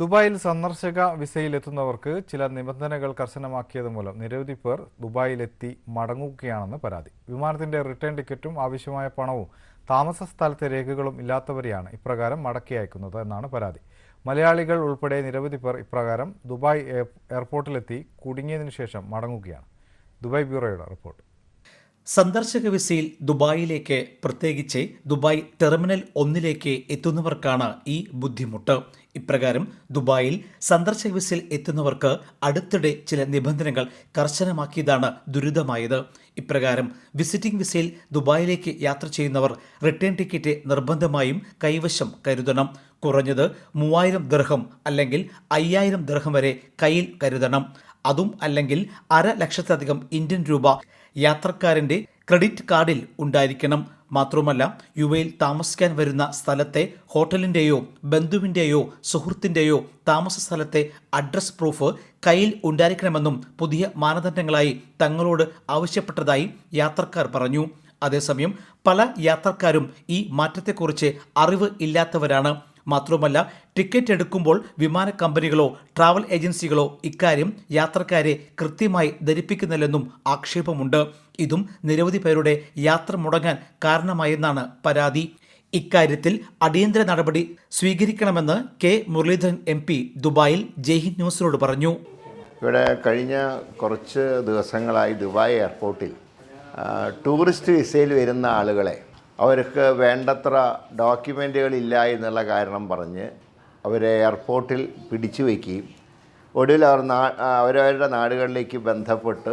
ദുബായിൽ സന്ദർശക വിസയിലെത്തുന്നവർക്ക് ചില നിബന്ധനകൾ കർശനമാക്കിയത് മൂലം നിരവധി പേർ ദുബായിലെത്തി മടങ്ങുകയാണെന്ന് പരാതി. വിമാനത്തിന്റെ റിട്ടേൺ ടിക്കറ്റും ആവശ്യമായ പണവും താമസ സ്ഥലത്തെ രേഖകളും ഇല്ലാത്തവരെയാണ് ഇപ്രകാരം മടക്കി അയക്കുന്നത് എന്നാണ് പരാതി. മലയാളികൾ ഉൾപ്പെടെ നിരവധി പേർ ഇപ്രകാരം ദുബായ് എയർപോർട്ടിലെത്തി കുടുങ്ങിയതിനു ശേഷം മടങ്ങുകയാണ്. Dubai ബ്യൂറോയുടെ report. സന്ദർശക വിസയിൽ ദുബായിലേക്ക് പ്രത്യേകിച്ച് ദുബായ് ടെർമിനൽ ഒന്നിലേക്ക് എത്തുന്നവർക്കാണ് ഈ ബുദ്ധിമുട്ട്. ഇപ്രകാരം ദുബായിൽ സന്ദർശക വിസിൽ എത്തുന്നവർക്ക് അടുത്തിടെ ചില നിബന്ധനകൾ കർശനമാക്കിയതാണ് ദുരിതമായത്. ഇപ്രകാരം വിസിറ്റിംഗ് വിസയിൽ ദുബായിലേക്ക് യാത്ര ചെയ്യുന്നവർ റിട്ടേൺ ടിക്കറ്റ് നിർബന്ധമായും കൈവശം കരുതണം. കുറഞ്ഞത് മൂവായിരം ദർഹം അല്ലെങ്കിൽ അയ്യായിരം ദർഹം വരെ കയ്യിൽ കരുതണം. അതും അല്ലെങ്കിൽ അര ലക്ഷത്തിലധികം ഇന്ത്യൻ രൂപ യാത്രക്കാരന്റെ ക്രെഡിറ്റ് കാർഡിൽ ഉണ്ടായിരിക്കണം. മാത്രമല്ല യു എയിൽ താമസിക്കാൻ വരുന്ന സ്ഥലത്തെ ഹോട്ടലിന്റെയോ ബന്ധുവിന്റെയോ സുഹൃത്തിന്റെയോ താമസ സ്ഥലത്തെ അഡ്രസ് പ്രൂഫ് കയ്യിൽ ഉണ്ടായിരിക്കണമെന്നും പുതിയ മാനദണ്ഡങ്ങളായി തങ്ങളോട് ആവശ്യപ്പെട്ടതായി യാത്രക്കാർ പറഞ്ഞു. അതേസമയം പല യാത്രക്കാരും ഈ മാറ്റത്തെക്കുറിച്ച് അറിവ് ഇല്ലാത്തവരാണ്. മാത്രമല്ല ടിക്കറ്റ് എടുക്കുമ്പോൾ വിമാന കമ്പനികളോ ട്രാവൽ ഏജൻസികളോ ഇക്കാര്യം യാത്രക്കാരെ കൃത്യമായി ധരിപ്പിക്കുന്നില്ലെന്നും ആക്ഷേപമുണ്ട്. ഇതും നിരവധി പേരുടെ യാത്ര മുടങ്ങാൻ കാരണമായെന്നാണ് പരാതി. ഇക്കാര്യത്തിൽ അടിയന്തര നടപടി സ്വീകരിക്കണമെന്ന് കെ. മുരളീധരൻ എം. പി. ദുബായിൽ ജയ്ഹിന്ദ് ന്യൂസിനോട് പറഞ്ഞു. ഇവിടെ കഴിഞ്ഞ കുറച്ച് ദിവസങ്ങളായി ദുബായ് എയർപോർട്ടിൽ ടൂറിസ്റ്റ് വിസയിൽ വരുന്ന ആളുകളെ അവർക്ക് വേണ്ടത്ര ഡോക്യുമെന്റുകളില്ല എന്നുള്ള കാരണം പറഞ്ഞ് അവരെ എയർപോർട്ടിൽ പിടിച്ചു വയ്ക്കുകയും ഒടുവിൽ അവർ നാ അവരവരുടെ നാടുകളിലേക്ക് ബന്ധപ്പെട്ട്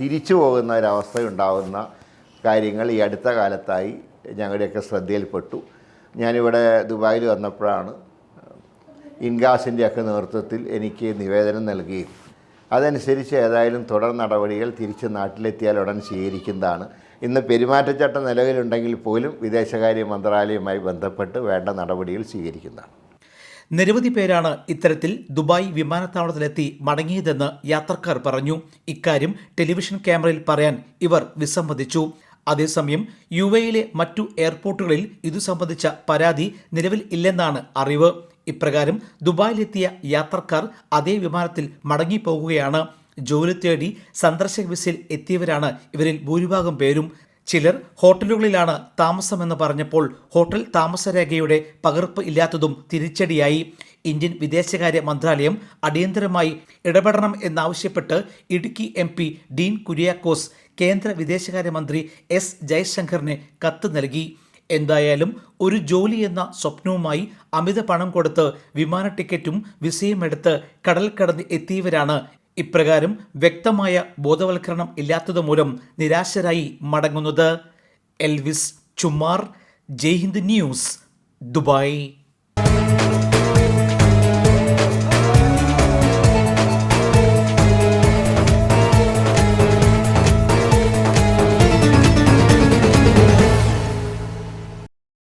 തിരിച്ചു പോകുന്ന ഒരവസ്ഥ ഉണ്ടാകുന്ന കാര്യങ്ങൾ ഈ അടുത്ത കാലത്തായി ഞങ്ങളുടെയൊക്കെ ശ്രദ്ധയിൽപ്പെട്ടു. ഞാനിവിടെ ദുബായിൽ വന്നപ്പോഴാണ് ഇൻഗാസിന്റെയൊക്കെ നേതൃത്വത്തിൽ എനിക്ക് നിവേദനം നൽകുകയും അതനുസരിച്ച് ഏതായാലും തുടർ നടപടികൾ തിരിച്ച് നാട്ടിലെത്തിയാൽ ഉടൻ സ്വീകരിക്കുന്നതാണ് ഇന്ന് പെരുമാറ്റച്ചട്ടം നിലവിലുണ്ടെങ്കിൽ പോലും വിദേശകാര്യ മന്ത്രാലയവുമായി ബന്ധപ്പെട്ട് വേണ്ട നടപടികൾ സ്വീകരിക്കുന്നതാണ് നിരവധി പേരാണ് ഇത്തരത്തിൽ ദുബായ് വിമാനത്താവളത്തിലെത്തി മടങ്ങിയതെന്ന് യാത്രക്കാർ പറഞ്ഞു. ഇക്കാര്യം ടെലിവിഷൻ ക്യാമറയിൽ പറയാൻ ഇവർ വിസമ്മതിച്ചു. അതേസമയം യു എയിലെ മറ്റു എയർപോർട്ടുകളിൽ ഇതു സംബന്ധിച്ച പരാതി നിലവിൽ ഇല്ലെന്നാണ് അറിവ്. ഇപ്രകാരം ദുബായിലെത്തിയ യാത്രക്കാർ അതേ വിമാനത്തിൽ മടങ്ങിപ്പോകുകയാണ്. ജോലി തേടി സന്ദർശക വിസയിൽ എത്തിയവരാണ് ഇവരിൽ ഭൂരിഭാഗം പേരും. ചിലർ ഹോട്ടലുകളിലാണ് താമസമെന്ന് പറഞ്ഞപ്പോൾ ഹോട്ടൽ താമസരേഖയുടെ പകർപ്പ് ഇല്ലാത്തതും തിരിച്ചടിയായി. ഇന്ത്യൻ വിദേശകാര്യ മന്ത്രാലയം അടിയന്തരമായി ഇടപെടണം എന്നാവശ്യപ്പെട്ട് Idukki M P Dean Kuriakose കേന്ദ്ര വിദേശകാര്യമന്ത്രി എസ് ജയശങ്കറിന് കത്ത് നൽകി. എന്തായാലും ഒരു ജോലി എന്ന സ്വപ്നവുമായി അമിത പണം കൊടുത്ത് വിമാന ടിക്കറ്റും വിസയും എടുത്ത് കടൽ കടന്ന് എത്തിയവരാണ് ഇപ്രകാരം വ്യക്തമായ ബോധവൽക്കരണം ഇല്ലാത്തതുമൂലം നിരാശരായി മടങ്ങുന്നത്. Elvis Chumar Jaihind news Dubai.